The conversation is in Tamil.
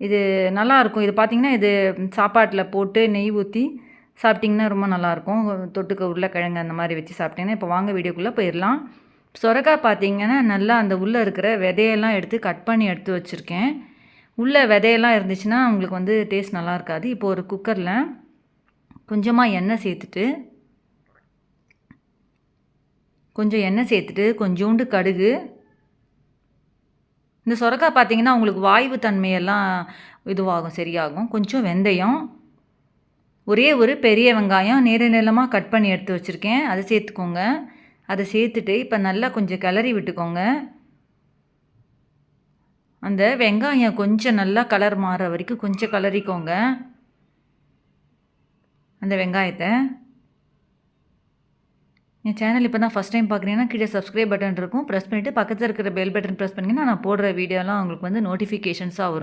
இது நல்லாயிருக்கும் இது பார்த்திங்கன்னா இது சாப்பாட்டில் போட்டு நெய் ஊற்றி சாப்பிட்டிங்கன்னா ரொம்ப நல்லாயிருக்கும் தொட்டுக்க உருளைக்கிழங்கு அந்த மாதிரி வச்சு சாப்பிட்டிங்கன்னா இப்போ வாங்க வீடியோக்குள்ளே போயிடலாம் சொரக்காய் பார்த்திங்கன்னா நல்லா அந்த உள்ளே இருக்கிற விதையெல்லாம் எடுத்து கட் பண்ணி எடுத்து வச்சுருக்கேன். உள்ளே விதையெல்லாம் இருந்துச்சுன்னா உங்களுக்கு வந்து டேஸ்ட் நல்லா இருக்காது இப்போ ஒரு குக்கரில் கொஞ்சமாக எண்ணெய் சேர்த்துட்டு கொஞ்சம் எண்ணெய் சேர்த்துட்டு கொஞ்சோண்டு கடுகு இந்த சுரக்காய் பார்த்தீங்கன்னா உங்களுக்கு வாய்வு தன்மையெல்லாம் இதுவாகும் சரியாகும். கொஞ்சம் வெந்தயம். ஒரே ஒரு பெரிய வெங்காயம் நேர நீளமாக கட் பண்ணி எடுத்து வச்சுருக்கேன். அதை சேர்த்துக்கோங்க. அதை சேர்த்துட்டு இப்போ நல்லா கொஞ்சம் கிளறி விட்டுக்கோங்க. அந்த வெங்காயம் கொஞ்சம் நல்லா கலர் மாற வரைக்கும் கொஞ்சம் கலரிக்கோங்க அந்த வெங்காயத்தை. என் சேனல் இப்போ தான் ஃபஸ்ட் டைம் பார்க்குறீங்கன்னா கீழே சப்ஸ்கிரைப் பட்டன் இருக்கும். ப்ரெஸ் பண்ணிவிட்டு பக்கத்தில் இருக்கிற பெல் பட்டன் ப்ரெஸ் பண்ணிங்கன்னா நான் போடுற வீடியோலாம் உங்களுக்கு வந்து நோட்டிஃபிகேஷன்ஸாக வரும்.